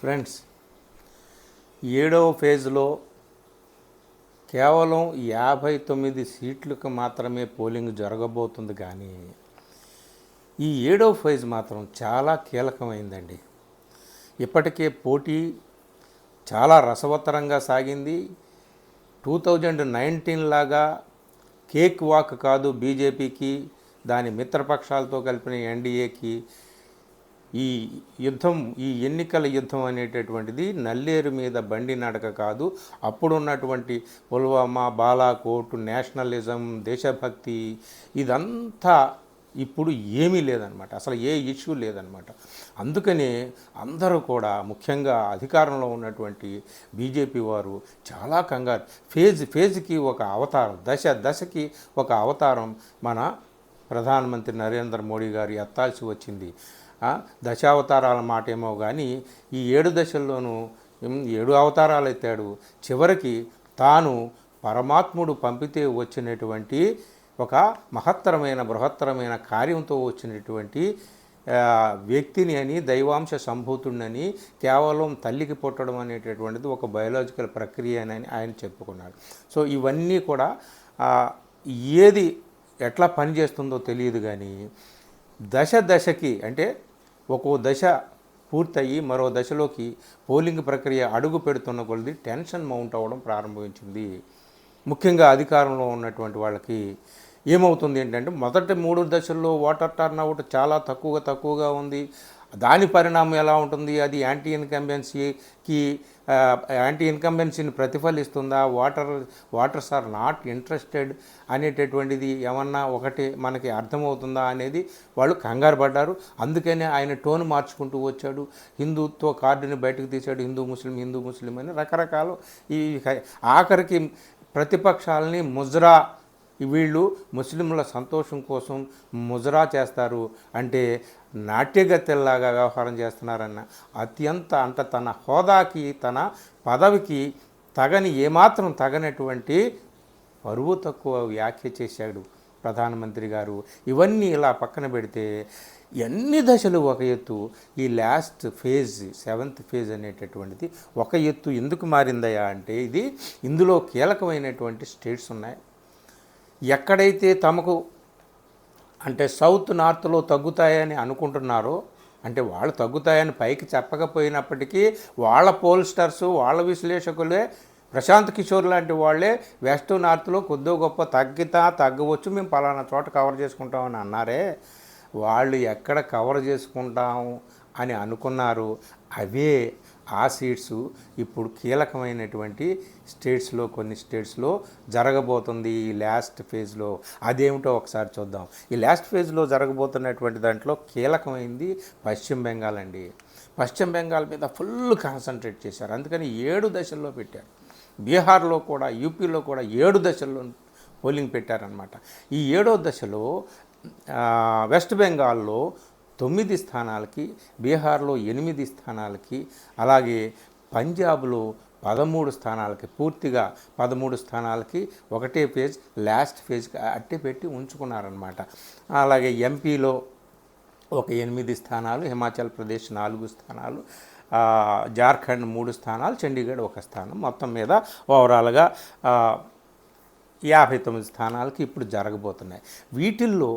Friends ఏడవ ఫేజ్లో కేవలం యాభై తొమ్మిది సీట్లకు మాత్రమే పోలింగ్ జరగబోతుంది కానీ ఈ ఏడవ ఫేజ్ మాత్రం చాలా కీలకమైందండి. ఇప్పటికే పోటీ చాలా రసవత్తరంగా సాగింది. టూ థౌజండ్ నైన్టీన్ లాగా కేక్ వాక్ కాదు బీజేపీకి దాని మిత్రపక్షాలతో కలిపిన ఎన్డీఏకి ఈ యుద్ధం ఈ ఎన్నికల యుద్ధం అనేటటువంటిది నల్లేరు మీద బండి నడక కాదు. అప్పుడున్నటువంటి పుల్వామా బాలాకోట్ నేషనలిజం దేశభక్తి ఇదంతా ఇప్పుడు ఏమీ లేదనమాట అసలు ఏ ఇష్యూ లేదనమాట అందుకనే అందరూ కూడా ముఖ్యంగా అధికారంలో ఉన్నటువంటి బీజేపీ వారు చాలా కంగారు. ఫేజ్ ఫేజ్కి ఒక అవతారం దశ దశకి ఒక అవతారం మన ప్రధానమంత్రి నరేంద్ర మోడీ గారు ఎత్తాల్సి వచ్చింది. దశావతారాల మాట ఏమో కానీ ఈ ఏడు దశల్లోనూ ఏడు అవతారాలు ఎత్తాడు. చివరికి తాను పరమాత్ముడు పంపితే వచ్చినటువంటి ఒక మహత్తరమైన బృహత్తరమైన కార్యంతో వచ్చినటువంటి వ్యక్తిని అని దైవాంశ సంభూతుడిని కేవలం తల్లికి పుట్టడం అనేటటువంటిది ఒక బయోలాజికల్ ప్రక్రియ అని ఆయన చెప్పుకున్నాడు. సో ఇవన్నీ కూడా ఏది ఎట్లా పనిచేస్తుందో తెలియదు కానీ దశ దశకి అంటే ఒక్కో దశ పూర్తయి మరో దశలోకి పోలింగ్ ప్రక్రియ అడుగు పెడుతున్న కొలది టెన్షన్ మౌంట్ అవ్వడం ప్రారంభించింది. ముఖ్యంగా అధికారంలో ఉన్నటువంటి వాళ్ళకి ఏమవుతుంది ఏంటంటే మొదటి మూడు దశల్లో వాటర్ టర్న్ అవుట్ చాలా తక్కువగా తక్కువగా ఉంది. దాని పరిణామం ఎలా ఉంటుంది? అది యాంటీ ఇన్కంబెన్సీకి యాంటీ ఇన్కంబెన్సీని ప్రతిఫలిస్తుందా? Voter voters are not interested అనేటటువంటిది ఏమన్నా ఒకటి మనకి అర్థమవుతుందా అనేది వాళ్ళు కంగారు పడ్డారు. అందుకనే ఆయన టోన్ మార్చుకుంటూ వచ్చాడు. హిందూత్వ కార్డుని బయటకు తీశాడు. హిందూ ముస్లిం హిందూ ముస్లిం అని రకరకాలు ఈ ఆఖరికి ప్రతిపక్షాలని ముజ్రా వీళ్ళు ముస్లింల సంతోషం కోసం ముజరా చేస్తారు అంటే నాట్యగత్తెల్లాగా వ్యవహారం చేస్తున్నారన్న అత్యంత అంట తన హోదాకి తన పదవికి తగని ఏమాత్రం తగనటువంటి పరువు తక్కువ వ్యాఖ్య చేశాడు ప్రధానమంత్రి గారు. ఇవన్నీ ఇలా పక్కన పెడితే ఎన్ని దశలు ఒక ఎత్తు? ఈ లాస్ట్ ఫేజ్ సెవెంత్ ఫేజ్ అనేటటువంటిది ఒక ఎత్తు ఎందుకు మారిందయా అంటే ఇది ఇందులో కీలకమైనటువంటి స్టేట్స్ ఉన్నాయి. ఎక్కడైతే తమకు అంటే సౌత్ నార్త్లో తగ్గుతాయని అనుకుంటున్నారో అంటే వాళ్ళు తగ్గుతాయని పైకి చెప్పకపోయినప్పటికీ వాళ్ళ పోల్స్టర్స్ వాళ్ళ విశ్లేషకులే ప్రశాంత్ కిషోర్ లాంటి వాళ్ళే వెస్ట్ నార్త్లో కొద్దో గొప్ప తగ్గితా తగ్గవచ్చు మేము పలానా చోట కవర్ చేసుకుంటామని అన్నారే. వాళ్ళు ఎక్కడ కవర్ చేసుకుంటాం అని అనుకున్నారు. అవే ఆ సీట్స్ ఇప్పుడు కీలకమైనటువంటి స్టేట్స్లో కొన్ని స్టేట్స్లో జరగబోతుంది ఈ లాస్ట్ ఫేజ్లో. అదేమిటో ఒకసారి చూద్దాం. ఈ లాస్ట్ ఫేజ్లో జరగబోతున్నటువంటి దాంట్లో కీలకమైంది పశ్చిమ బెంగాల్ అండి. పశ్చిమ బెంగాల్ మీద ఫుల్ కాన్సన్ట్రేట్ చేశారు. అందుకని ఏడు దశల్లో పెట్టారు. బీహార్లో కూడా యూపీలో కూడా ఏడు దశల్లో పోలింగ్ పెట్టారనమాట ఈ ఏడో దశలో వెస్ట్ బెంగాల్లో తొమ్మిది స్థానాలకి బీహార్లో ఎనిమిది స్థానాలకి అలాగే పంజాబ్లో పదమూడు స్థానాలకి పూర్తిగా పదమూడు స్థానాలకి ఒకటే పేజ్ లాస్ట్ పేజ్కి అట్టే పెట్టి ఉంచుకున్నారనమాట అలాగే ఎంపీలో ఒక ఎనిమిది స్థానాలు హిమాచల్ ప్రదేశ్ నాలుగు స్థానాలు జార్ఖండ్ మూడు స్థానాలు చండీగఢ్ ఒక స్థానం. మొత్తం మీద ఓవరాల్గా యాభై తొమ్మిది స్థానాలకి ఇప్పుడు జరగబోతున్నాయి. వీటిల్లో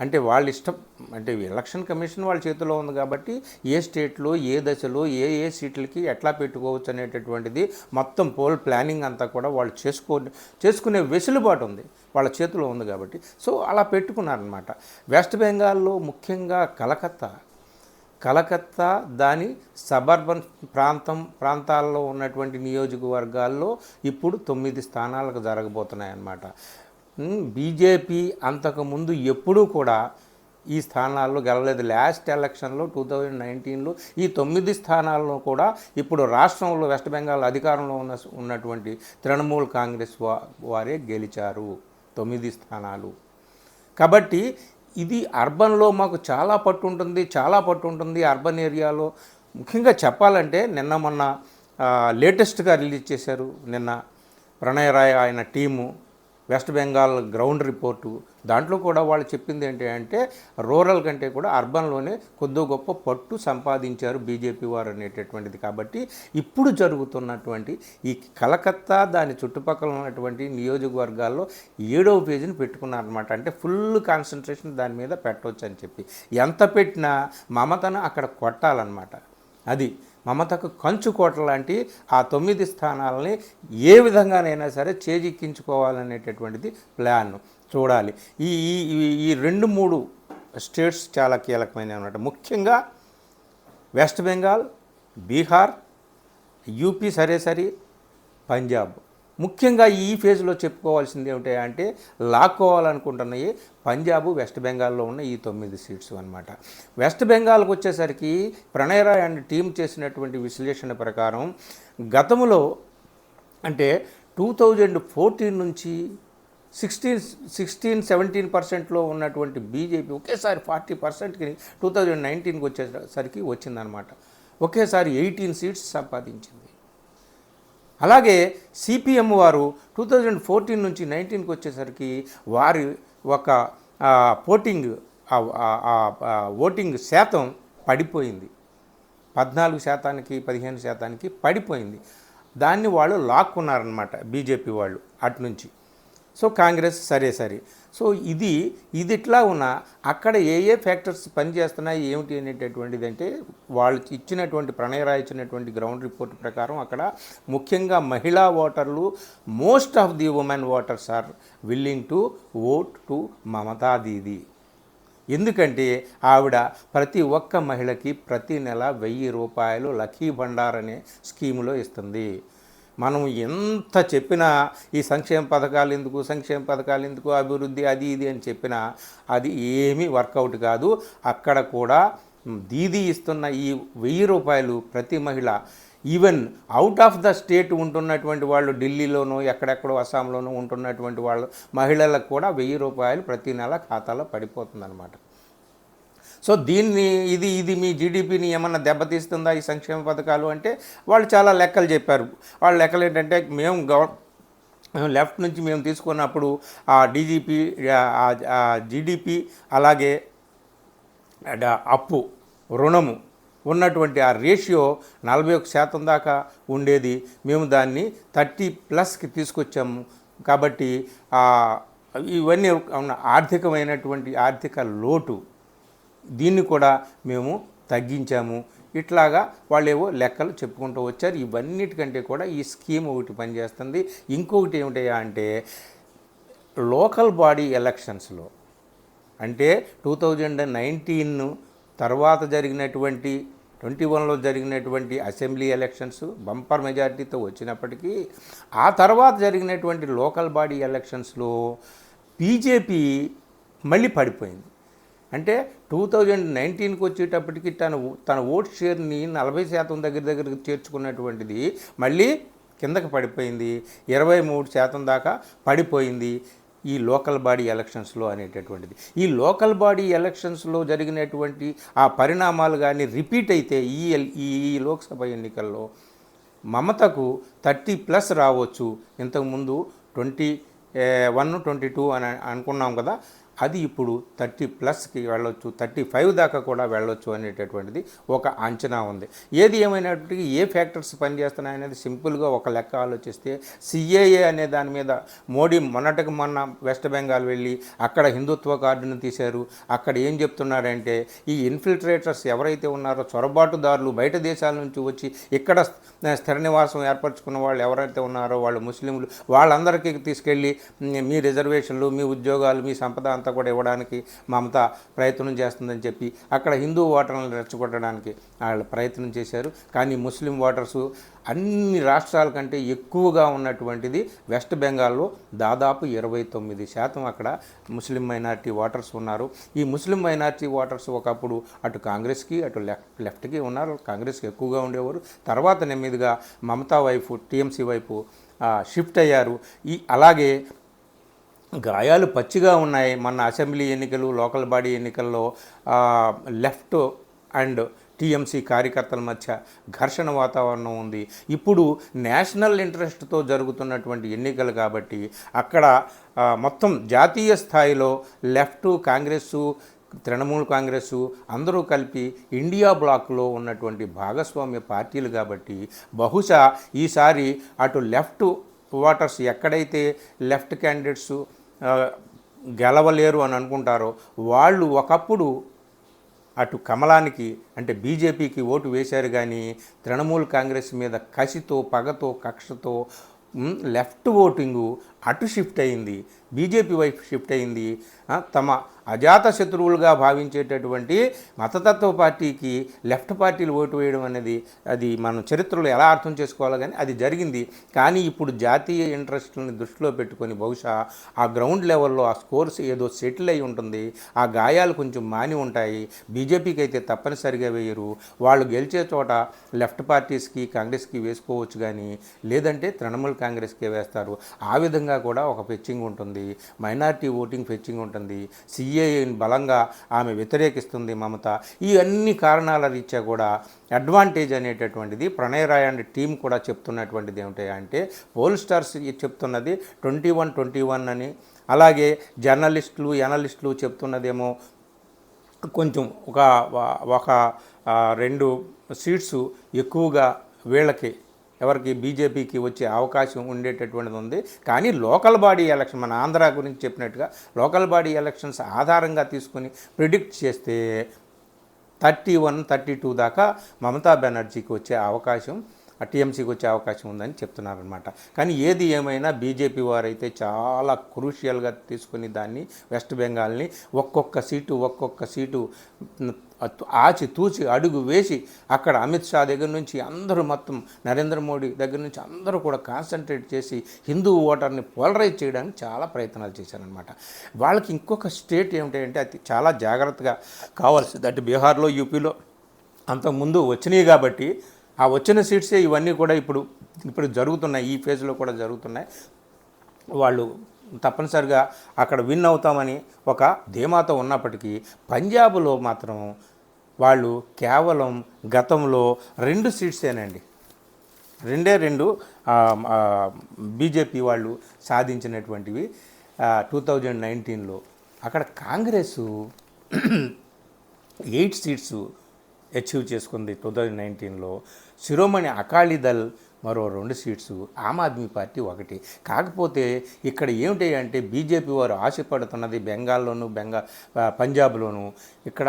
అంటే వాళ్ళ ఇష్టం అంటే ఎలక్షన్ కమిషన్ వాళ్ళ చేతిలో ఉంది కాబట్టి ఏ స్టేట్లో ఏ దశలో ఏ ఏ సీట్లకి ఎట్లా పెట్టుకోవచ్చు అనేటటువంటిది మొత్తం పోల్ ప్లానింగ్ అంతా కూడా వాళ్ళు చేసుకో చేసుకునే వెసులుబాటు ఉంది వాళ్ళ చేతిలో ఉంది కాబట్టి. సో అలా పెట్టుకున్నారనమాట వెస్ట్ బెంగాల్లో ముఖ్యంగా కలకత్తా కలకత్తా దాని సబర్బన్ ప్రాంతం ప్రాంతాల్లో ఉన్నటువంటి నియోజకవర్గాల్లో ఇప్పుడు తొమ్మిది స్థానాలకు జరగబోతున్నాయి అన్నమాట బీజేపీ అంతకుముందు ఎప్పుడూ కూడా ఈ స్థానాల్లో గెలలేదు లాస్ట్ ఎలక్షన్లో టూ థౌజండ్ నైన్టీన్లో ఈ తొమ్మిది స్థానాల్లో కూడా ఇప్పుడు రాష్ట్రంలో వెస్ట్ బెంగాల్ అధికారంలో ఉన్న ఉన్నటువంటి తృణమూల్ కాంగ్రెస్ వా వారే గెలిచారు తొమ్మిది స్థానాలు. కాబట్టి ఇది అర్బన్లో మాకు చాలా పట్టు ఉంటుంది చాలా పట్టు ఉంటుంది అర్బన్ ఏరియాలో ముఖ్యంగా చెప్పాలంటే నిన్న మొన్న లేటెస్ట్గా రిలీజ్ చేశారు నిన్న ప్రణయ్ రాయ్ ఆయన team. West Bengal ground report. దాంట్లో కూడా వాళ్ళు చెప్పింది ఏంటి అంటే రూరల్ కంటే కూడా అర్బన్లోనే కొద్దో గొప్ప పట్టు సంపాదించారు బీజేపీ వారు అనేటటువంటిది. కాబట్టి ఇప్పుడు జరుగుతున్నటువంటి ఈ కలకత్తా దాని చుట్టుపక్కల ఉన్నటువంటి నియోజకవర్గాల్లో ఏడవ పేజీని పెట్టుకున్నారనమాట అంటే ఫుల్ కాన్సన్ట్రేషన్ దాని మీద పెట్టవచ్చు అని చెప్పి. ఎంత పెట్టినా మమతను అక్కడ కొట్టాలన్నమాట. అది మమతకు కంచుకోట లాంటి ఆ తొమ్మిది స్థానాలని ఏ విధంగానైనా సరే చేజిక్కించుకోవాలనేటటువంటిది ప్లాన్. చూడాలి. ఈ ఈ- ఈ- రెండు మూడు స్టేట్స్ చాలా కీలకమైనవి అనమాట ముఖ్యంగా వెస్ట్ బెంగాల్ బీహార్ యూపీ సరే సరి పంజాబ్. ముఖ్యంగా ఈ ఫేజ్లో చెప్పుకోవాల్సింది ఏమిటంటే అంటే లాక్కోవాలనుకుంటున్నాయి పంజాబ్ వెస్ట్ బెంగాల్లో ఉన్న ఈ తొమ్మిది సీట్స్ అన్నమాట. వెస్ట్ బెంగాల్కి వచ్చేసరికి ప్రణయరాయ్ అండ్ టీం చేసినటువంటి విశ్లేషణ ప్రకారం గతంలో అంటే టూ థౌజండ్ ఫోర్టీన్ నుంచి సిక్స్టీన్ సిక్స్టీన్ సెవెంటీన్ పర్సెంట్లో ఉన్నటువంటి బీజేపీ ఒకేసారి ఫార్టీ పర్సెంట్కి టూ థౌజండ్ నైన్టీన్కి వచ్చేసరికి వచ్చిందనమాట ఒకేసారి ఎయిటీన్ సీట్స్ సంపాదించింది. అలాగే సిపిఎం వారు టూ థౌజండ్ ఫోర్టీన్ నుంచి నైన్టీన్కి వచ్చేసరికి వారి ఒక పోటింగ్ ఓటింగ్ శాతం పడిపోయింది. పద్నాలుగు శాతానికి పదిహేను శాతానికి పడిపోయింది. దాన్ని వాళ్ళు లాక్కున్నారనమాట బీజేపీ వాళ్ళు అటు నుంచి. సో కాంగ్రెస్ సరే సరే. సో ఇది ఇది ఇట్లా ఉన్నా అక్కడ ఏ ఏ ఫ్యాక్టర్స్ పనిచేస్తున్నాయి ఏమిటి అనేటటువంటిది అంటే వాళ్ళు ఇచ్చినటువంటి ప్రణయరాయ్ ఇచ్చినటువంటి గ్రౌండ్ రిపోర్ట్ ప్రకారం అక్కడ ముఖ్యంగా మహిళా ఓటర్లు most of the women voters are willing to vote to Mamata Didi. ఎందుకంటే ఆవిడ ప్రతి ఒక్క మహిళకి ప్రతి నెల వెయ్యి రూపాయలు లక్కీ భండార్ అనే స్కీములో ఇస్తుంది. మనం ఎంత చెప్పినా ఈ సంక్షేమ పథకాలు ఎందుకు సంక్షేమ పథకాలు ఎందుకు అభివృద్ధి అది ఇది అని చెప్పినా అది ఏమీ వర్కౌట్ కాదు. అక్కడ కూడా దీది ఇస్తున్న ఈ వెయ్యి రూపాయలు ప్రతి మహిళ even out of the state ఉంటున్నటువంటి వాళ్ళు ఢిల్లీలోనూ ఎక్కడెక్కడో అస్సాంలోనూ ఉంటున్నటువంటి వాళ్ళు మహిళలకు కూడా వెయ్యి రూపాయలు ప్రతి నెల ఖాతాలో పడిపోతుందన్నమాట. సో దీన్ని ఇది ఇది మీ జీడిపిని ఏమన్నా దెబ్బతీస్తుందా ఈ సంక్షేమ పథకాలు అంటే వాళ్ళు చాలా లెక్కలు చెప్పారు. వాళ్ళ లెక్కలు ఏంటంటే మేము గవ లెఫ్ట్ నుంచి మేము తీసుకున్నప్పుడు ఆ డీజీపీ జీడిపి అలాగే అప్పు రుణము ఉన్నటువంటి ఆ రేషియో నలభై ఒక శాతం దాకా ఉండేది. మేము దాన్ని థర్టీ ప్లస్కి తీసుకొచ్చాము. కాబట్టి ఇవన్నీ ఆర్థికమైనటువంటి ఆర్థిక లోటు దీన్ని కూడా మేము తగ్గించాము. ఇట్లాగా వాళ్ళేవో లెక్కలు చెప్పుకుంటూ వచ్చారు. ఇవన్నిటికంటే కూడా ఈ స్కీమ్ ఒకటి పనిచేస్తుంది. ఇంకొకటి ఏమిటయా అంటే లోకల్ బాడీ ఎలక్షన్స్లో అంటే టూ థౌజండ్ నైన్టీన్ తర్వాత జరిగినటువంటి ట్వంటీ వన్లో జరిగినటువంటి అసెంబ్లీ ఎలక్షన్స్ బంపర్ మెజారిటీతో వచ్చినప్పటికీ ఆ తర్వాత జరిగినటువంటి లోకల్ బాడీ ఎలక్షన్స్లో బీజేపీ మళ్ళీ పడిపోయింది. అంటే టూ థౌజండ్ నైన్టీన్కి వచ్చేటప్పటికి తన తన ఓట్ షేర్ని నలభై శాతం దగ్గర దగ్గరకు చేర్చుకున్నటువంటిది మళ్ళీ కిందకి పడిపోయింది. ఇరవై మూడు శాతం దాకా పడిపోయింది ఈ లోకల్ బాడీ ఎలక్షన్స్లో అనేటటువంటిది. ఈ లోకల్ బాడీ ఎలక్షన్స్లో జరిగినటువంటి ఆ పరిణామాలు కానీ రిపీట్ అయితే ఈ ఎల్- ఈ ఈ లోక్సభ ఎన్నికల్లో మమతకు థర్టీ ప్లస్ రావచ్చు. ఇంతకుముందు ట్వంటీ వన్ ట్వంటీ టూ అని అనుకున్నాం కదా. అది ఇప్పుడు థర్టీ ప్లస్కి వెళ్ళొచ్చు థర్టీ ఫైవ్ దాకా కూడా వెళ్ళొచ్చు అనేటటువంటిది ఒక అంచనా ఉంది. ఏది ఏమైనప్పటికీ ఏ ఫ్యాక్టర్స్ పనిచేస్తున్నాయనేది సింపుల్గా ఒక లెక్క ఆలోచిస్తే సిఏఏ అనే దాని మీద మోడీ మొన్నటికి మొన్న వెస్ట్ బెంగాల్ వెళ్ళి అక్కడ హిందుత్వ కార్డును తీశారు. అక్కడ ఏం చెప్తున్నారంటే ఈ ఇన్ఫిల్ట్రేటర్స్ ఎవరైతే ఉన్నారో చొరబాటుదారులు బయట దేశాల నుంచి వచ్చి ఇక్కడ స్థిర నివాసం ఏర్పరచుకున్న వాళ్ళు ఎవరైతే ఉన్నారో వాళ్ళు ముస్లింలు వాళ్ళందరికీ తీసుకెళ్ళి మీ రిజర్వేషన్లు మీ ఉద్యోగాలు మీ సంపద అంత కూడా ఇవ్వడానికి మమత ప్రయత్నం చేస్తుందని చెప్పి అక్కడ హిందూ ఓటర్లను రెచ్చగొట్టడానికి వాళ్ళు ప్రయత్నం చేశారు. కానీ ముస్లిం ఓటర్స్ అన్ని రాష్ట్రాల కంటే ఎక్కువగా ఉన్నటువంటిది వెస్ట్ బెంగాల్లో దాదాపు ఇరవై తొమ్మిది శాతం అక్కడ ముస్లిం మైనారిటీ ఓటర్స్ ఉన్నారు. ఈ ముస్లిం మైనారిటీ ఓటర్స్ ఒకప్పుడు అటు కాంగ్రెస్కి అటు లెఫ్ట్ లెఫ్ట్కి ఉన్నారు. కాంగ్రెస్కి ఎక్కువగా ఉండేవారు. తర్వాత నెమ్మదిగా మమతా వైపు టీఎంసీ వైపు షిఫ్ట్ అయ్యారు. ఈ అలాగే గాయాలు పచ్చిగా ఉన్నాయి. మన అసెంబ్లీ ఎన్నికలు లోకల్ బాడీ ఎన్నికల్లో లెఫ్ట్ అండ్ టీఎంసీ కార్యకర్తల మధ్య ఘర్షణ వాతావరణం ఉంది. ఇప్పుడు నేషనల్ ఇంట్రెస్ట్తో జరుగుతున్నటువంటి ఎన్నికలు కాబట్టి అక్కడ మొత్తం జాతీయ స్థాయిలో లెఫ్ట్ కాంగ్రెస్సు తృణమూల్ కాంగ్రెస్ అందరూ కలిపి ఇండియా బ్లాక్లో ఉన్నటువంటి భాగస్వామ్య పార్టీలు కాబట్టి బహుశా ఈసారి అటు లెఫ్ట్ ఓటర్స్ ఎక్కడైతే లెఫ్ట్ క్యాండిడేట్స్ గెలవలేరు అని అనుకుంటారో వాళ్ళు ఒకప్పుడు అటు కమలానికి అంటే బీజేపీకి ఓటు వేశారు కానీ తృణమూల్ కాంగ్రెస్ మీద కసితో పగతో కక్షతో లెఫ్ట్ ఓటింగు అటు షిఫ్ట్ అయింది బీజేపీ వైపు షిఫ్ట్ అయింది తమ అజాత శత్రువులుగా భావించేటటువంటి మతతత్వ పార్టీకి లెఫ్ట్ పార్టీలు ఓటు వేయడం అనేది అది మనం చరిత్రలో ఎలా అర్థం చేసుకోవాలి కానీ అది జరిగింది. కానీ ఇప్పుడు జాతీయ ఇంట్రెస్ట్ని దృష్టిలో పెట్టుకొని బహుశా ఆ గ్రౌండ్ లెవెల్లో ఆ స్కోర్స్ ఏదో సెటిల్ అయి ఉంటుంది ఆ గాయాలు కొంచెం మాని ఉంటాయి బీజేపీకి అయితే తప్పనిసరిగా వేయరు. వాళ్ళు గెలిచే చోట లెఫ్ట్ పార్టీస్కి కాంగ్రెస్కి వేసుకోవచ్చు కానీ లేదంటే తృణమూల్ కాంగ్రెస్కే వేస్తారు. ఆ విధంగా కూడా ఒక ఫెచ్చింగ్ ఉంటుంది. మైనారిటీ ఓటింగ్ ఫెచ్చింగ్ ఉంటుంది. సిఏని బలంగా ఆమె వ్యతిరేకిస్తుంది మమత. ఈ అన్ని కారణాల రీత్యా కూడా అడ్వాంటేజ్ అనేటటువంటిది ప్రణయ్ రాయ్ అండ్ టీం కూడా చెప్తున్నటువంటిది ఏమిటి అంటే పోల్ స్టార్స్ చెప్తున్నది ట్వంటీ వన్ ట్వంటీ వన్ అని. అలాగే జర్నలిస్టులు ఎనలిస్టులు చెప్తున్నదేమో కొంచెం ఒక ఒక రెండు సీట్స్ ఎక్కువగా వీళ్ళకి ఎవరికి బీజేపీకి వచ్చే అవకాశం ఉండేటటువంటిది ఉంది కానీ లోకల్ బాడీ ఎలక్షన్ మన ఆంధ్ర గురించి చెప్పినట్టుగా లోకల్ బాడీ ఎలక్షన్స్ ఆధారంగా తీసుకుని ప్రిడిక్ట్ చేస్తే థర్టీ వన్ థర్టీ టూ దాకా మమతా బెనర్జీకి వచ్చే అవకాశం టీఎంసీకి వచ్చే అవకాశం ఉందని చెప్తున్నారనమాట కానీ ఏది ఏమైనా బీజేపీ వారైతే చాలా క్రూషియల్గా తీసుకుని దాన్ని వెస్ట్ బెంగాల్ని ఒక్కొక్క సీటు ఒక్కొక్క సీటు ఆచి తూచి అడుగు వేసి అక్కడ అమిత్ షా దగ్గర నుంచి అందరూ మొత్తం నరేంద్ర మోడీ దగ్గర నుంచి అందరూ కూడా కాన్సన్ట్రేట్ చేసి హిందూ ఓటర్ని పోలరైజ్ చేయడానికి చాలా ప్రయత్నాలు చేశారనమాట వాళ్ళకి ఇంకొక స్టేట్ ఏమిటంటే అది చాలా జాగ్రత్తగా కావాల్సింది. అంటే బీహార్లో యూపీలో అంతకుముందు వచ్చినాయి కాబట్టి ఆ వచ్చిన సీట్సే ఇవన్నీ కూడా ఇప్పుడు ఇప్పుడు జరుగుతున్నాయి. ఈ ఫేజ్లో కూడా జరుగుతున్నాయి. వాళ్ళు తప్పనిసరిగా అక్కడ విన్ అవుతామని ఒక ధీమాతో ఉన్నప్పటికీ పంజాబ్లో మాత్రం వాళ్ళు కేవలం గతంలో రెండు సీట్సేనండి. రెండే రెండు బీజేపీ వాళ్ళు సాధించినటువంటివి టూ థౌజండ్ నైన్టీన్లో. అక్కడ కాంగ్రెస్ ఎయిట్ సీట్స్ అచీవ్ చేసుకుంది టూ థౌజండ్ నైన్టీన్లో. శిరోమణి అకాలీదల్ మరో రెండు సీట్స్. ఆమ్ ఆద్మీ పార్టీ ఒకటి. కాకపోతే ఇక్కడ ఏమిటి అంటే బీజేపీ వారు ఆశపడుతున్నది బెంగాల్లోను బెంగా పంజాబ్లోనూ పంజాబ్లోను. ఇక్కడ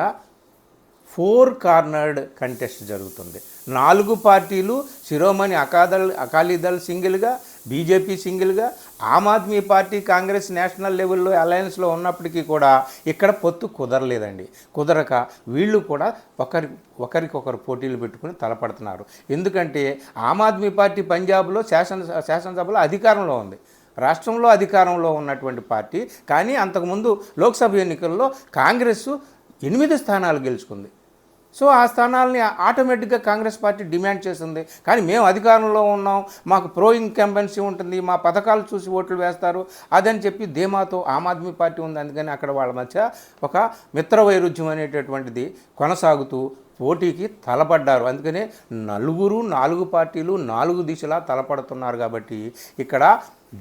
ఫోర్ కార్నర్డ్ కంటెస్ట్ జరుగుతుంది. నాలుగు పార్టీలు శిరోమణి అకాదల్ అకాలీదల్ సింగిల్గా బీజేపీ సింగిల్గా ఆమ్ ఆద్మీ పార్టీ కాంగ్రెస్ నేషనల్ లెవెల్లో అలయన్స్లో ఉన్నప్పటికీ కూడా ఇక్కడ పొత్తు కుదరలేదండి. కుదరక వీళ్ళు కూడా ఒకరి ఒకరికొకరు పోటీలు పెట్టుకుని తలపడుతున్నారు. ఎందుకంటే ఆమ్ ఆద్మీ పార్టీ పంజాబ్లో శాసన శాసనసభలో అధికారంలో ఉంది. రాష్ట్రంలో అధికారంలో ఉన్నటువంటి పార్టీ. కానీ అంతకుముందు లోక్సభ ఎన్నికల్లో కాంగ్రెస్ ఎనిమిది స్థానాలు గెలుచుకుంది. సో ఆ స్థానాలని ఆటోమేటిక్గా కాంగ్రెస్ పార్టీ డిమాండ్ చేస్తుంది. కానీ మేము అధికారంలో ఉన్నాం మాకు ప్రో ఇన్కంబెన్సీ ఉంటుంది మా పథకాలు చూసి ఓట్లు వేస్తారు అదని చెప్పి ధీమాతో ఆమ్ ఆద్మీ పార్టీ ఉంది. అందుకని అక్కడ వాళ్ళ మధ్య ఒక మిత్ర వైరుధ్యం అనేటటువంటిది కొనసాగుతూ పోటీకి తలపడ్డారు. అందుకనే నలుగురు నాలుగు పార్టీలు నాలుగు దిశలా తలపడుతున్నారు కాబట్టి ఇక్కడ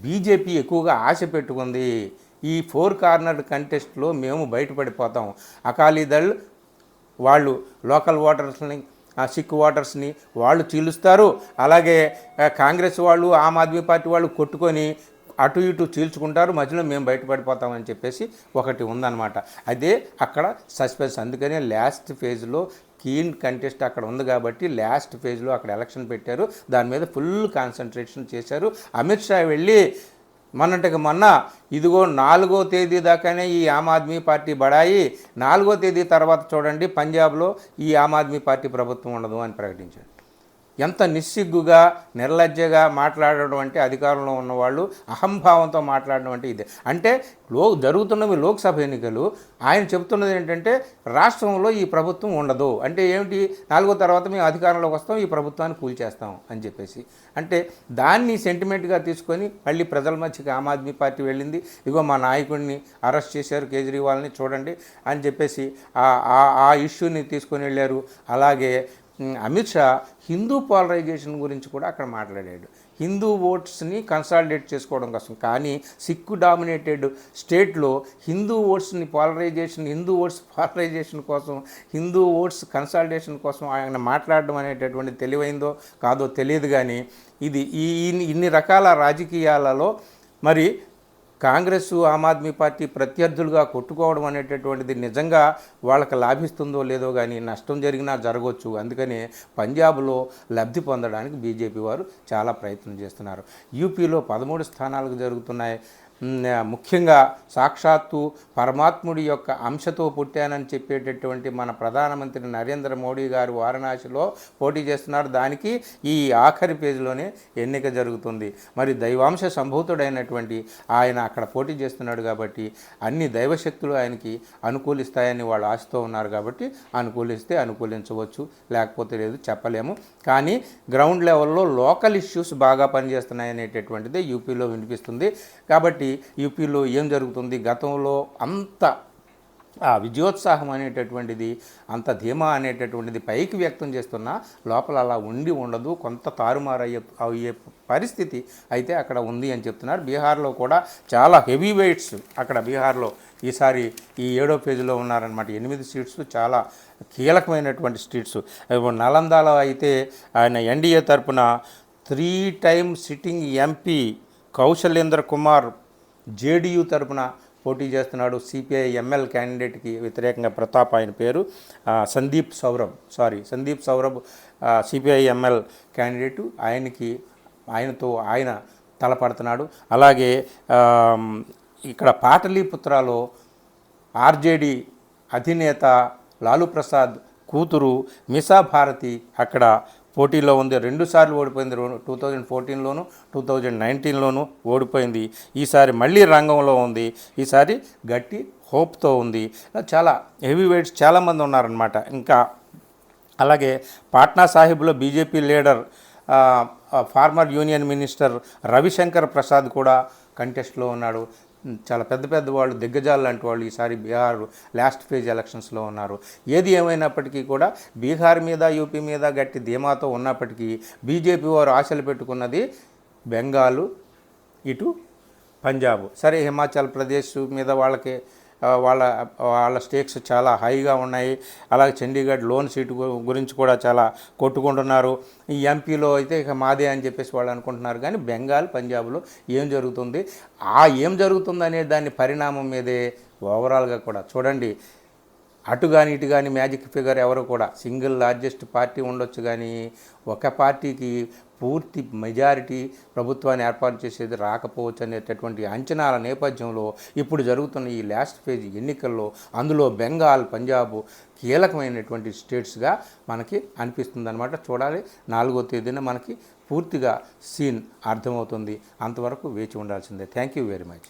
బీజేపీ ఎక్కువగా ఆశ పెట్టుకుంది. ఈ ఫోర్ కార్నర్ కంటెస్ట్లో మేము బయటపడిపోతాం. అకాలీదళ్ వాళ్ళు లోకల్ ఓటర్స్ని సిక్ ఓటర్స్ని వాళ్ళు చీలుస్తారు. అలాగే కాంగ్రెస్ వాళ్ళు ఆమ్ ఆద్మీ పార్టీ వాళ్ళు కొట్టుకొని అటు ఇటు చీల్చుకుంటారు. మధ్యలో మేము బయటపడిపోతామని చెప్పేసి ఒకటి ఉందన్నమాట. అదే అక్కడ సస్పెన్స్. అందుకనే లాస్ట్ ఫేజ్లో కీన్ కంటెస్ట్ అక్కడ ఉంది కాబట్టి లాస్ట్ ఫేజ్లో అక్కడ ఎలక్షన్ పెట్టారు. దాని మీద ఫుల్ కాన్సన్ట్రేషన్ చేశారు. అమిత్ షా వెళ్ళి మొన్నటికి మొన్న ఇదిగో నాలుగో తేదీ దాకానే ఈ ఆమ్ ఆద్మీ పార్టీ బడాయి. నాలుగో తేదీ తర్వాత చూడండి పంజాబ్లో ఈ ఆమ్ ఆద్మీ పార్టీ ప్రభుత్వం ఉండదు అని ప్రకటించారు. ఎంత నిస్సిగ్గుగా నిర్లజ్జగా మాట్లాడడం అంటే అధికారంలో ఉన్నవాళ్ళు అహంభావంతో మాట్లాడడం అంటే ఇదే. అంటే లో జరుగుతున్నవి లోక్సభ ఎన్నికలు ఆయన చెబుతున్నది ఏంటంటే రాష్ట్రంలో ఈ ప్రభుత్వం ఉండదు. అంటే ఏమిటి? నాలుగో తర్వాత మేము అధికారంలోకి వస్తాం ఈ ప్రభుత్వాన్ని కూల్చేస్తాం అని చెప్పేసి. అంటే దాన్ని సెంటిమెంట్గా తీసుకొని మళ్ళీ ప్రజల మధ్యకి ఆమ్ ఆద్మీ పార్టీ వెళ్ళింది. ఇగో మా నాయకుడిని అరెస్ట్ చేశారు కేజ్రీవాల్ని చూడండి అని చెప్పేసి ఆ- ఆ- ఆ ఇష్యూని తీసుకొని వెళ్ళారు. అలాగే అమిత్ షా హిందూ పాలరైజేషన్ గురించి కూడా అక్కడ మాట్లాడాడు. హిందూ ఓట్స్ని కన్సాలిడేట్ చేసుకోవడం కోసం. కానీ సిక్కు డామినేటెడ్ స్టేట్లో హిందూ ఓట్స్ని పాలరైజేషన్ హిందూ ఓట్స్ పాలరైజేషన్ కోసం హిందూ ఓట్స్ కన్సాలిడేషన్ కోసం ఆయన మాట్లాడడం అనేటటువంటి తెలివైందో కాదో తెలియదు కానీ ఇది ఈ ఇన్ని- ఇన్ని రకాల రాజకీయాలలో మరి కాంగ్రెస్ ఆమ్ ఆద్మీ పార్టీ ప్రత్యర్థులుగా కొట్టుకోవడం అనేటటువంటిది నిజంగా వాళ్ళకి లాభిస్తుందో లేదో కానీ నష్టం జరిగినా జరగవచ్చు అందుకనే పంజాబ్లో లబ్ధి పొందడానికి బీజేపీ వారు చాలా ప్రయత్నం చేస్తున్నారు. యూపీలో పదమూడు స్థానాలకు జరుగుతున్నాయి. ముఖ్యంగా సాక్షాత్తు పరమాత్ముడి యొక్క అంశతో పుట్టానని చెప్పేటటువంటి మన ప్రధానమంత్రి నరేంద్ర మోడీ గారు వారణాసిలో పోటీ చేస్తున్నారు. దానికి ఈ ఆఖరి పేజీలోనే ఎన్నిక జరుగుతుంది. మరి దైవాంశ సంభూతుడైనటువంటి ఆయన అక్కడ పోటీ చేస్తున్నాడు కాబట్టి అన్ని దైవశక్తులు ఆయనకి అనుకూలిస్తాయని వాళ్ళు ఆశతో ఉన్నారు కాబట్టి అనుకూలిస్తే అనుకూలించవచ్చు లేకపోతే లేదు చెప్పలేము. కానీ గ్రౌండ్ లెవెల్లో లోకల్ ఇష్యూస్ బాగా పనిచేస్తున్నాయి అనేటటువంటిది యూపీలో వినిపిస్తుంది. కాబట్టి యూపీలో ఏం జరుగుతుంది? గతంలో అంత ఆ విజయోత్సాహం అనేటటువంటిది అంత ధీమా అనేటటువంటిది పైకి వ్యక్తం చేస్తున్నా లోపల అలా ఉండి ఉండదు. కొంత తారుమారు అయ్యే అయ్యే పరిస్థితి అయితే అక్కడ ఉంది అని చెప్తున్నారు. బీహార్లో కూడా చాలా హెవీ వెయిట్స్ అక్కడ బీహార్లో. ఈసారి ఈ ఏడో పేజీలో ఉన్నారనమాట ఎనిమిది సీట్స్ చాలా కీలకమైనటువంటి సీట్స్. నలందాలో అయితే ఆయన ఎన్డీఏ తరపున three time sitting MP Kaushalendra Kumar JDU తరపున పోటీ చేస్తున్నాడు సిపిఐ ఎంఎల్ క్యాండిడేట్కి వ్యతిరేకంగా ప్రతాప్ ఆయన పేరు. Sandeep Saurabh sorry Sandeep Saurabh CPI ML candidate ఆయనకి ఆయనతో ఆయన తలపడుతున్నాడు. అలాగే ఇక్కడ పాటలీపుత్రలో ఆర్జేడి అధినేత లాలూ ప్రసాద్ కూతురు మిసా భారతి అక్కడ పోటీలో ఉంది. రెండుసార్లు ఓడిపోయింది టూ థౌజండ్ ఫోర్టీన్లోను టూ థౌజండ్ నైన్టీన్లోను ఓడిపోయింది. ఈసారి మళ్ళీ రంగంలో ఉంది. ఈసారి గట్టి హోప్తో ఉంది. చాలా హెవీ వెయిట్స్ చాలామంది ఉన్నారనమాట ఇంకా అలాగే Patna సాహిబ్లో BJP leader former union minister Ravi Shankar Prasad కూడా కంటెస్ట్లో ఉన్నాడు. చాలా పెద్ద పెద్ద వాళ్ళు దిగ్గజాలు లాంటి వాళ్ళు ఈసారి బీహార్ లాస్ట్ ఫేజ్ ఎలక్షన్స్లో ఉన్నారు. ఏది ఏమైనప్పటికీ కూడా బీహార్ మీద యూపీ మీద గట్టి ధీమాతో ఉన్నప్పటికీ బీజేపీ వారు ఆశలు పెట్టుకున్నది బెంగాలు ఇటు పంజాబ్. సరే హిమాచల్ ప్రదేశ్ మీద వాళ్ళకి వాళ్ళ వాళ్ళ స్టేక్స్ చాలా హైగా ఉన్నాయి. అలాగే చండీగఢ్ లోన్ సీటు గురించి కూడా చాలా కొట్టుకుంటున్నారు. ఈ ఎంపీలో అయితే ఇక మాదే అని చెప్పేసి వాళ్ళు అనుకుంటున్నారు. కానీ బెంగాల్ పంజాబ్లో ఏం జరుగుతుంది? ఆ ఏం జరుగుతుంది అనే దాని పరిణామం మీదే ఓవరాల్గా కూడా చూడండి. అటు కానీ ఇటు కానీ మ్యాజిక్ ఫిగర్ ఎవరు కూడా సింగిల్ లార్జెస్ట్ పార్టీ ఉండొచ్చు కానీ ఒక పార్టీకి పూర్తి మెజారిటీ ప్రభుత్వాన్ని ఏర్పాటు చేసేది రాకపోవచ్చు అనేటటువంటి అంచనాల నేపథ్యంలో ఇప్పుడు జరుగుతున్న ఈ లాస్ట్ ఫేజ్ ఎన్నికల్లో అందులో బెంగాల్ పంజాబ్ కీలకమైనటువంటి స్టేట్స్గా మనకి అనిపిస్తుంది అనమాట చూడాలి. నాలుగో తేదీన మనకి పూర్తిగా సీన్ అర్థమవుతుంది. అంతవరకు వేచి ఉండాల్సిందే. Thank you very much